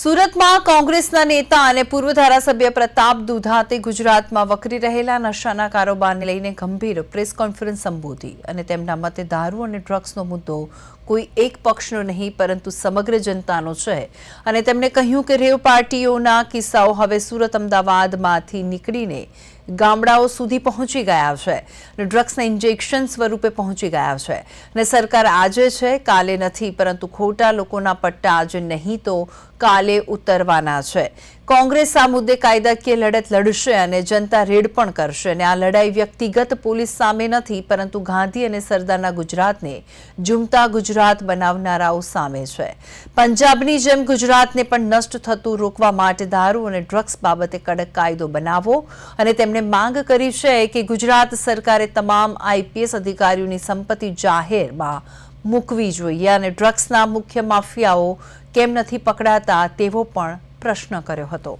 સુરતમાં કોંગ્રેસના નેતા અને પૂર્વ ધારાસભ્ય પ્રતાપ દુધાતે ગુજરાતમાં વકરી રહેલા નશાના કારોબારને લઈને ગંભીર પ્રેસ કોન્ફરન્સ સંબોધી અને તેમના મતે દારૂ અને ડ્રગ્સનો મુદ્દો કોઈ એક પક્ષનો નહીં, પરંતુ સમગ્ર જનતાનો છે. અને તેમણે કહ્યું કે રેવ પાર્ટીઓના કિસ્સાઓ હવે સુરત, અમદાવાદમાંથી નીકળીને ગામડાઓ સુધી પહોંચી ગયા છે અને ડ્રગ્સના ઇન્જેક્શન સ્વરૂપે પહોંચી ગયા છે. અને સરકાર આજે છે, કાલે નથી, પરંતુ ખોટા લોકોના પટ્ટા આજે નહીં, તો કાલે ઉતરવાના છે. કોંગ્રેસ આ મુદ્દે કાયદાકીય લડત લડશે અને જનતા રેડ પણ કરશે. અને આ લડાઈ વ્યક્તિગત પોલીસ સામે નથી, પરંતુ ગાંધી અને સરદારના ગુજરાતને ઝૂમતા ગુજરાત બનાવનારાઓ સામે છે. પંજાબની જેમ ગુજરાતને પણ નષ્ટ થતું રોકવા માટે દારૂ અને ડ્રગ્સ બાબતે કડક કાયદો બનાવો. અને તેમણે માંગ કરી છે કે ગુજરાત સરકારે તમામ આઈપીએસ અધિકારીઓની સંપત્તિ જાહેરમાં મૂકવી જોઈએ અને ડ્રગ્સના મુખ્ય માફિયાઓ કેમ નથી પકડાતા તેવો પણ પ્રશ્ન કર્યો હતો.